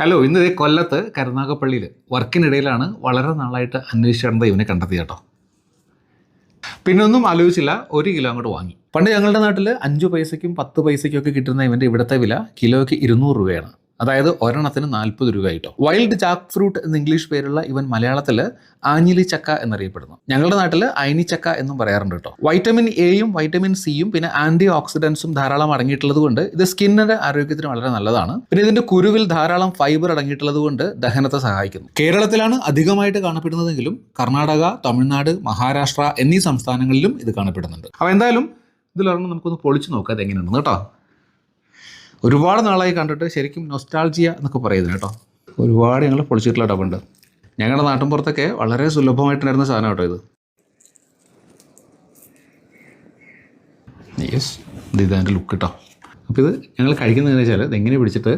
Hello ഇന്ന് ഇതേ കൊല്ലത്ത് കരുനാഗപ്പള്ളിയിൽ വർക്കിനിടയിലാണ് വളരെ നാളായിട്ട് അന്വേഷിച്ചിടേണ്ട ഇവനെ കണ്ടെത്തി കേട്ടോ. പിന്നെ ഒന്നും ആലോചിച്ചില്ല ഒരു കിലോ അങ്ങോട്ട് വാങ്ങി. പണ്ട് ഞങ്ങളുടെ നാട്ടിൽ അഞ്ച് പൈസയ്ക്കും പത്ത് പൈസയ്ക്കും ഒക്കെ കിട്ടുന്ന ഇവന്റെ ഇവിടുത്തെ വില കിലോയ്ക്ക് ഇരുന്നൂറ് രൂപയാണ്. അതായത് ഒരെണ്ണത്തിന് നാൽപ്പത് രൂപ കേട്ടോ വൈൽഡ് ജാക്ക് ഫ്രൂട്ട് എന്ന ഇംഗ്ലീഷ് പേരുള്ള ഇവൻ മലയാളത്തിൽ ആഞ്ഞിലി ചക്ക എന്നറിയപ്പെടുന്നു. ഞങ്ങളുടെ നാട്ടിൽ അയനി ചക്ക എന്നും പറയാറുണ്ട് കേട്ടോ. വൈറ്റമിൻ എയും വൈറ്റമിൻ സിയും പിന്നെ ആന്റി ഓക്സിഡൻസും ധാരാളം അടങ്ങിയിട്ടുള്ളത് കൊണ്ട് ഇത് സ്കിന്നിന്റെ ആരോഗ്യത്തിന് വളരെ നല്ലതാണ്. പിന്നെ ഇതിന്റെ കുരുവിൽ ധാരാളം ഫൈബർ അടങ്ങിയിട്ടുള്ളത് കൊണ്ട് ദഹനത്തെ സഹായിക്കുന്നു. കേരളത്തിലാണ് അധികമായിട്ട് കാണപ്പെടുന്നതെങ്കിലും കർണാടക തമിഴ്നാട് മഹാരാഷ്ട്ര എന്നീ സംസ്ഥാനങ്ങളിലും ഇത് കാണപ്പെടുന്നുണ്ട്. അപ്പോൾ എന്തായാലും ഇതിലൊരെണ്ണം നമുക്കൊന്ന് പൊളിച്ചു നോക്കാം അത് എങ്ങനെയുണ്ടെന്ന് കേട്ടോ. ഒരുപാട് നാളായി കണ്ടിട്ട് ശരിക്കും നൊസ്റ്റാൾജിയ എന്നൊക്കെ പറയുന്നത് കേട്ടോ. ഒരുപാട് ഞങ്ങൾ പൊളിച്ചിട്ടുള്ള ഡബുണ്ട് ഞങ്ങളുടെ നാട്ടിൻപുറത്തൊക്കെ വളരെ സുലഭമായിട്ടുണ്ടായിരുന്ന സാധനം കേട്ടോ ഇത്. യെസ് ഇത് ഇതിന്റെ ലുക്ക് കേട്ടോ അപ്പോൾ ഇത് ഞങ്ങൾ കഴിക്കുന്നതെന്ന് വെച്ചാൽ ഇതെങ്ങനെ പിടിച്ചിട്ട്